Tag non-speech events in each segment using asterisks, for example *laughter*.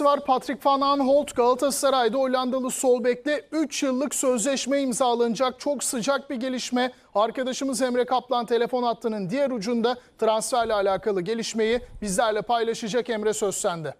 Var Patrick Van Aanholt Galatasaray'da Hollandalı sol bekle 3 yıllık sözleşme imzalanacak. Çok sıcak bir gelişme. Arkadaşımız Emre Kaplan telefon hattının diğer ucunda transferle alakalı gelişmeyi bizlerle paylaşacak. Emre söz sende.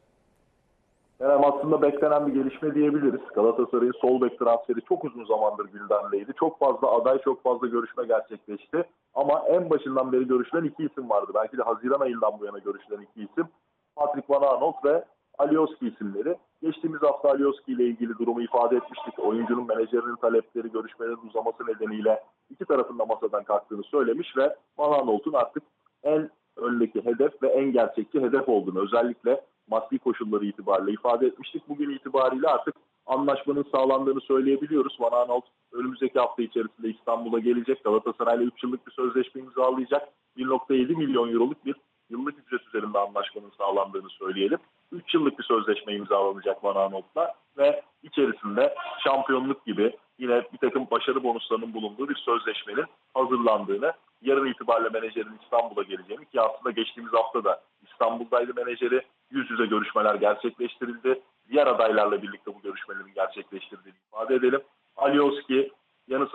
Kerem aslında beklenen bir gelişme diyebiliriz. Galatasaray'ın sol bek transferi çok uzun zamandır gündemdeydi. Çok fazla aday, çok fazla görüşme gerçekleşti. Ama en başından beri görüşülen iki isim vardı. Belki de Haziran ayından bu yana görüşülen iki isim. Patrick Van Aanholt ve Alioski isimleri. Geçtiğimiz hafta Alioski ile ilgili durumu ifade etmiştik. Oyuncunun menajerinin talepleri, görüşmelerin uzaması nedeniyle iki tarafın da masadan kalktığını söylemiş ve Van Aanholt'un artık en öndeki hedef ve en gerçekçi hedef olduğunu özellikle maddi koşulları itibariyle ifade etmiştik. Bugün itibariyle artık anlaşmanın sağlandığını söyleyebiliyoruz. Van Aanholt önümüzdeki hafta içerisinde İstanbul'a gelecek. Galatasaray'la 3 yıllık bir sözleşme imzalayacak. 1.7 milyon euroluk bir yıllık ücret üzerinde anlaşmanın sağlandığını söyleyelim. 3 yıllık bir sözleşme imzalanacak Van Aanholt'la ve içerisinde şampiyonluk gibi yine bir takım başarı bonuslarının bulunduğu bir sözleşmenin hazırlandığını, yarın itibariyle menajerin İstanbul'a geleceğini ki aslında geçtiğimiz hafta da İstanbul'daydı menajeri, yüz yüze görüşmeler gerçekleştirildi. Diğer adaylarla birlikte bu görüşmelerin gerçekleştirildiğini ifade edelim. Alioski,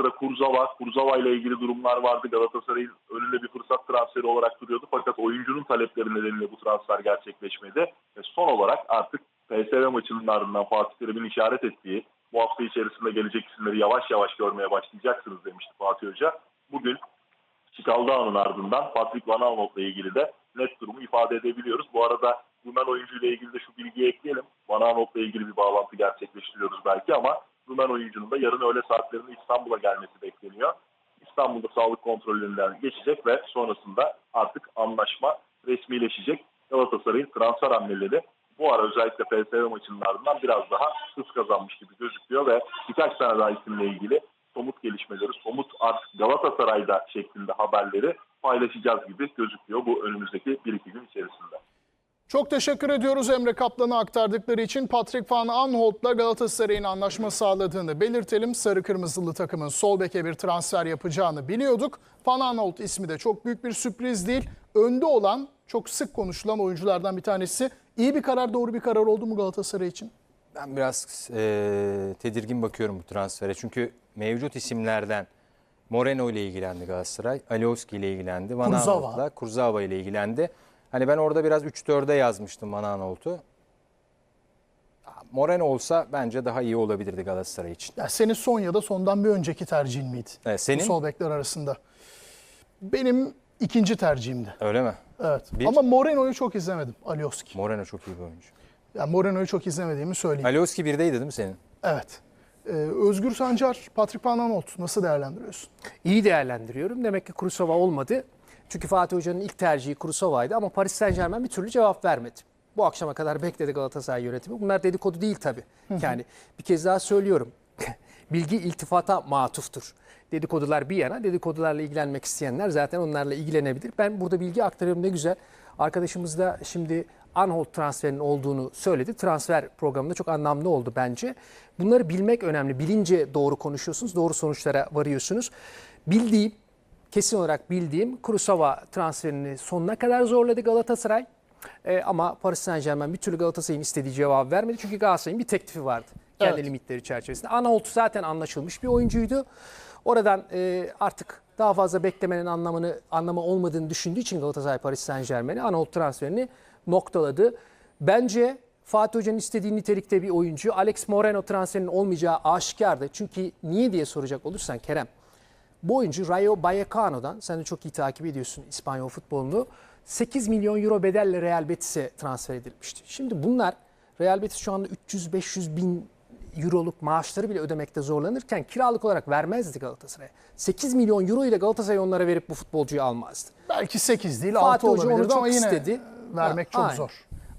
sıra Kurzava, Kurzava ile ilgili durumlar vardı. Galatasaray'ın önünde bir fırsat transferi olarak duruyordu. Fakat oyuncunun talepleri nedeniyle bu transfer gerçekleşmedi. Ve son olarak artık PSV maçının ardından Fatih Terim'in işaret ettiği bu hafta içerisinde gelecek isimleri yavaş yavaş görmeye başlayacaksınız demişti Fatih Hoca. Bugün Çikaldağ'ın ardından Patrick Van Aanholt'la ilgili de net durumu ifade edebiliyoruz. Bu arada Rumen oyuncuyla ilgili de şu bilgiyi ekleyelim. Van Aanholt'la ilgili bir bağlantı gerçekleştiriyoruz belki ama Rumen oyuncunun da yarın öğle saatlerinde İstanbul'a gelmesi bekleniyor. İstanbul'da sağlık kontrollerinden geçecek ve sonrasında artık anlaşma resmileşecek. Galatasaray'ın transfer hamleleri bu ara özellikle PSV maçının ardından biraz daha hız kazanmış gibi gözüküyor ve birkaç tane daha isimle ilgili somut gelişmeleri, somut artık Galatasaray'da şeklinde haberleri paylaşacağız gibi gözüküyor bu önümüzdeki 1-2 gün içerisinde. Çok teşekkür ediyoruz Emre Kaplan'a aktardıkları için. Patrick Van Aanholt'la Galatasaray'ın anlaşma sağladığını belirtelim. Sarı Kırmızılı takımın sol beke bir transfer yapacağını biliyorduk. Van Aanholt ismi de çok büyük bir sürpriz değil. Önde olan, çok sık konuşulan oyunculardan bir tanesi. İyi bir karar, doğru bir karar oldu mu Galatasaray için? Ben biraz e, tedirgin bakıyorum bu transfere. Çünkü mevcut isimlerden Moreno ile ilgilendi Galatasaray. Alioski ile ilgilendi. Van Kurzawa. Aanholt'la Kurzawa ile ilgilendi. Hani ben orada biraz 3-4'e yazmıştım Van Aanholt'u. Moreno olsa bence daha iyi olabilirdi Galatasaray için. Ya senin son ya da sondan bir önceki tercihin miydi? Evet, senin? Bu sol bekler arasında. Benim ikinci tercihimdi. Öyle mi? Evet. Bir- Ama Moreno'yu çok izlemedim. Alioski. Moreno çok iyi bir oyuncu. Yani Moreno'yu çok izlemediğimi söyleyeyim. Alioski birdeydi değil mi senin? Evet. Ee, Özgür Sancar, Patrick Van Aanholt nasıl değerlendiriyorsun? İyi değerlendiriyorum. Demek ki Kurusova olmadı. Çünkü Fatih Hoca'nın ilk tercihi Kurusova'ydı ama Paris Saint Germain bir türlü cevap vermedi. Bu akşama kadar bekledi Galatasaray yönetimi. Bunlar dedikodu değil tabii. Yani bir kez daha söylüyorum. *laughs* Bilgi iltifata matuftur. Dedikodular bir yana, dedikodularla ilgilenmek isteyenler zaten onlarla ilgilenebilir. Ben burada bilgi aktarıyorum ne güzel. Arkadaşımız da şimdi Anholt transferinin olduğunu söyledi. Transfer programında çok anlamlı oldu bence. Bunları bilmek önemli. Bilince doğru konuşuyorsunuz, doğru sonuçlara varıyorsunuz. Bildiğim, kesin olarak bildiğim Kurosava transferini sonuna kadar zorladı Galatasaray. Ee, ama Paris Saint Germain bir türlü Galatasaray'ın istediği cevabı vermedi. Çünkü Galatasaray'ın bir teklifi vardı. Kendi Evet. limitleri çerçevesinde. Anholt zaten anlaşılmış bir oyuncuydu. Oradan e, artık daha fazla beklemenin anlamını anlamı olmadığını düşündüğü için Galatasaray Paris Saint Germain'i Anholt transferini noktaladı. Bence Fatih Hoca'nın istediği nitelikte bir oyuncu. Alex Moreno transferinin olmayacağı aşikardı. Çünkü niye diye soracak olursan Kerem. Bu oyuncu Rayo Vallecano'dan, sen de çok iyi takip ediyorsun İspanyol futbolunu. 8 milyon euro bedelle Real Betis'e transfer edilmişti. Şimdi bunlar Real Betis şu anda 300-500 bin euroluk maaşları bile ödemekte zorlanırken kiralık olarak vermezdi Galatasaray'a. 8 milyon euro ile Galatasaray onlara verip bu futbolcuyu almazdı. Belki 8 değil Fatih 6 Hoca onu olabilirdi çok ama yine istedi. vermek Ha, çok aynen. zor.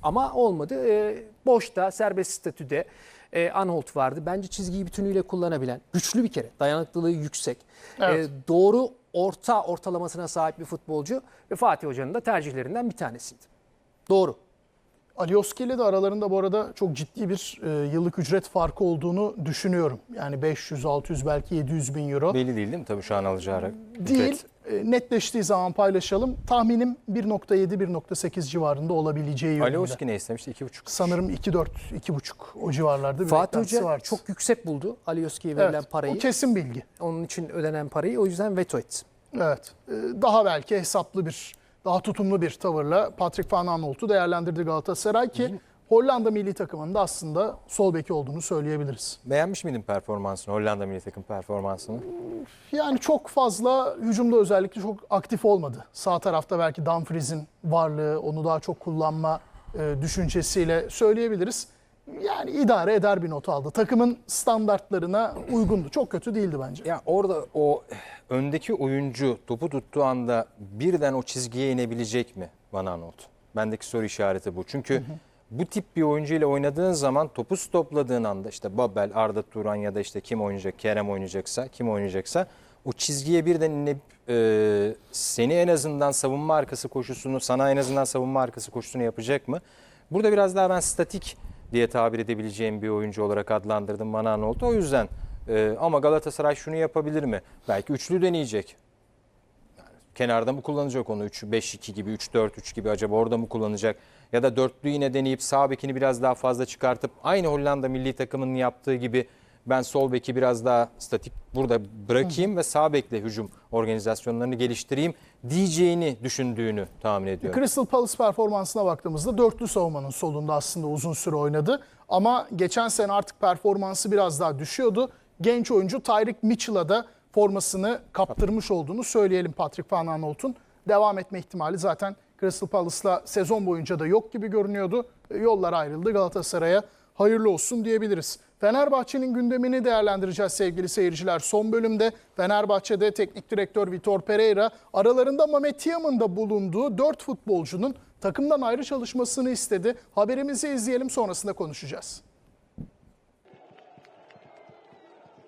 Ama olmadı. Ee, boşta, serbest statüde e, Anholt vardı. Bence çizgiyi bütünüyle kullanabilen, güçlü bir kere, dayanıklılığı yüksek, Evet. e, doğru orta ortalamasına sahip bir futbolcu ve Fatih Hoca'nın da tercihlerinden bir tanesiydi. Doğru. Alioski ile de aralarında bu arada çok ciddi bir e, yıllık ücret farkı olduğunu düşünüyorum. Yani 500, 600 belki 700 bin euro. Belli değil değil mi tabii şu an alacağı ücret? E, netleştiği zaman paylaşalım. Tahminim 1.7-1.8 civarında olabileceği yönünde. Alioski ne istemişti? 2,5. Sanırım 2.4, 2.5 o civarlarda bir Fatih Hoca vardı. çok yüksek buldu Alioski'ye verilen evet, parayı. O kesin bilgi. Onun için ödenen parayı o yüzden veto etti. Evet. Ee, Daha belki hesaplı bir, daha tutumlu bir tavırla Patrick Van Aanholt'u değerlendirdi Galatasaray ki Hollanda milli takımında aslında sol beki olduğunu söyleyebiliriz. Beğenmiş miydin performansını? Hollanda milli takım performansını? Yani çok fazla hücumda özellikle çok aktif olmadı. Sağ tarafta belki Dumfries'in varlığı, onu daha çok kullanma e, düşüncesiyle söyleyebiliriz. Yani idare eder bir not aldı. Takımın standartlarına uygundu. Çok kötü değildi bence. Ya orada o öndeki oyuncu topu tuttuğu anda birden o çizgiye inebilecek mi Van Aanholt? Bendeki soru işareti bu. Çünkü bu tip bir oyuncu ile oynadığın zaman topu stopladığın anda işte Babel, Arda Turan ya da işte kim oynayacak, Kerem oynayacaksa, kim oynayacaksa o çizgiye birden inip e, seni en azından savunma arkası koşusunu, sana en azından savunma arkası koşusunu yapacak mı? Burada biraz daha ben statik diye tabir edebileceğim bir oyuncu olarak adlandırdım Van Aanholt'u. O yüzden e, ama Galatasaray şunu yapabilir mi? Belki üçlü deneyecek. Yani kenarda mı kullanacak onu 3-5-2 gibi, 3-4-3 gibi acaba orada mı kullanacak? Ya da dörtlü yine deneyip sağ bekini biraz daha fazla çıkartıp aynı Hollanda milli takımının yaptığı gibi ben sol beki biraz daha statik burada bırakayım ve sağ bekle hücum organizasyonlarını geliştireyim diyeceğini düşündüğünü tahmin ediyorum. Crystal Palace performansına baktığımızda dörtlü savunmanın solunda aslında uzun süre oynadı. Ama geçen sene artık performansı biraz daha düşüyordu. Genç oyuncu Tyreek Mitchell'a da formasını kaptırmış olduğunu söyleyelim Patrick Van Aanholt'un. Devam etme ihtimali zaten Crystal Palace'la sezon boyunca da yok gibi görünüyordu. E, Yollar ayrıldı Galatasaray'a. Hayırlı olsun diyebiliriz. Fenerbahçe'nin gündemini değerlendireceğiz sevgili seyirciler. Son bölümde Fenerbahçe'de teknik direktör Vitor Pereira aralarında Mehmet Tiam'ın da bulunduğu 4 futbolcunun takımdan ayrı çalışmasını istedi. Haberimizi izleyelim sonrasında konuşacağız.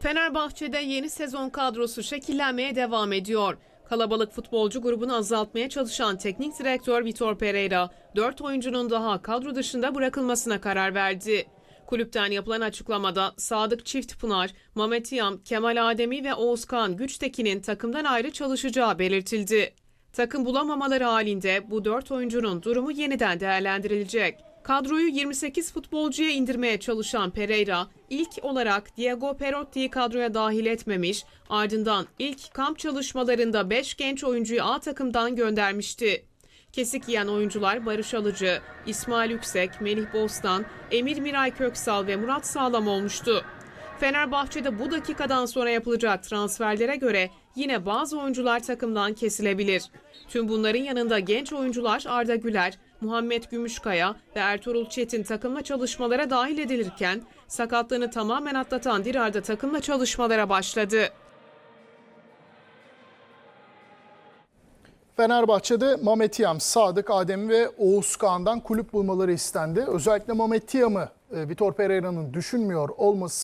Fenerbahçe'de yeni sezon kadrosu şekillenmeye devam ediyor. Kalabalık futbolcu grubunu azaltmaya çalışan teknik direktör Vitor Pereira, 4 oyuncunun daha kadro dışında bırakılmasına karar verdi. Kulüpten yapılan açıklamada Sadık Çiftpınar, Mehmet Yam, Kemal Ademi ve Oğuzkan Güçtekin'in takımdan ayrı çalışacağı belirtildi. Takım bulamamaları halinde bu 4 oyuncunun durumu yeniden değerlendirilecek. Kadroyu 28 futbolcuya indirmeye çalışan Pereira, ilk olarak Diego Perotti'yi kadroya dahil etmemiş, ardından ilk kamp çalışmalarında 5 genç oyuncuyu A takımdan göndermişti. Kesik yiyen oyuncular Barış Alıcı, İsmail Yüksek, Melih Bostan, Emir Miray Köksal ve Murat Sağlam olmuştu. Fenerbahçe'de bu dakikadan sonra yapılacak transferlere göre yine bazı oyuncular takımdan kesilebilir. Tüm bunların yanında genç oyuncular Arda Güler, Muhammed Gümüşkaya ve Ertuğrul Çetin takımla çalışmalara dahil edilirken sakatlığını tamamen atlatan Dirar da takımla çalışmalara başladı. Fenerbahçe'de Mehmet Tiam, Sadık, Adem ve Oğuz Kağan'dan kulüp bulmaları istendi. Özellikle Mehmet Tiam'ı e, Vitor Pereira'nın düşünmüyor olması